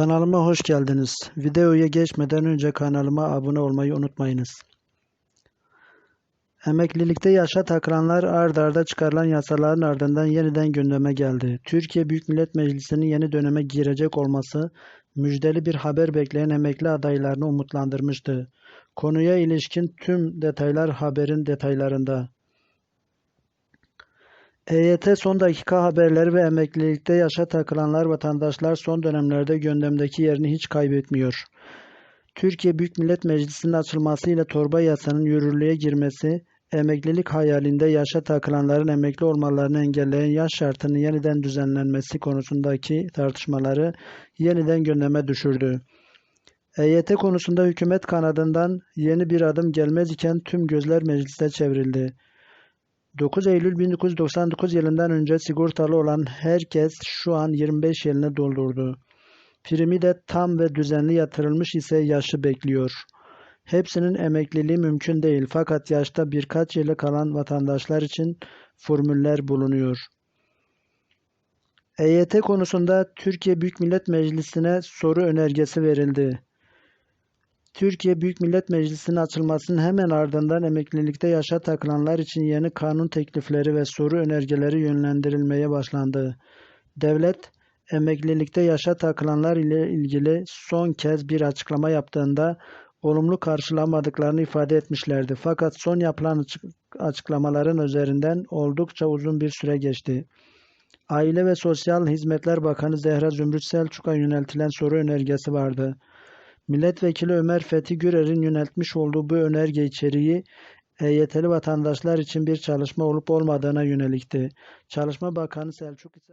Kanalıma hoş geldiniz. Videoya geçmeden önce kanalıma abone olmayı unutmayınız. Emeklilikte yaşa takılanlar ard arda çıkarılan yasaların ardından yeniden gündeme geldi. Türkiye Büyük Millet Meclisi'nin yeni döneme girecek olması müjdeli bir haber bekleyen emekli adaylarını umutlandırmıştı. Konuya ilişkin tüm detaylar haberin detaylarında. EYT son dakika haberleri ve emeklilikte yaşa takılanlar vatandaşlar son dönemlerde gündemdeki yerini hiç kaybetmiyor. Türkiye Büyük Millet Meclisi'nin açılmasıyla torba yasanın yürürlüğe girmesi, emeklilik hayalinde yaşa takılanların emekli olmalarını engelleyen yaş şartının yeniden düzenlenmesi konusundaki tartışmaları yeniden gündeme düşürdü. EYT konusunda hükümet kanadından yeni bir adım gelmez iken tüm gözler mecliste çevrildi. 9 Eylül 1999 yılından önce sigortalı olan herkes şu an 25 yılını doldurdu. Primi de tam ve düzenli yatırılmış ise yaşı bekliyor. Hepsinin emekliliği mümkün değil fakat yaşta birkaç yılı kalan vatandaşlar için formüller bulunuyor. EYT konusunda Türkiye Büyük Millet Meclisi'ne soru önergesi verildi. Türkiye Büyük Millet Meclisi'nin açılmasının hemen ardından emeklilikte yaşa takılanlar için yeni kanun teklifleri ve soru önergeleri yönlendirilmeye başlandı. Devlet, emeklilikte yaşa takılanlar ile ilgili son kez bir açıklama yaptığında olumlu karşılamadıklarını ifade etmişlerdi. Fakat son yapılan açıklamaların üzerinden oldukça uzun bir süre geçti. Aile ve Sosyal Hizmetler Bakanı Zehra Zümrüt Selçuk'a yöneltilen soru önergesi vardı. Milletvekili Ömer Fethi Gürer'in yöneltmiş olduğu bu önerge içeriği EYT'li vatandaşlar için bir çalışma olup olmadığına yönelikti. Çalışma Bakanı Selçuk ise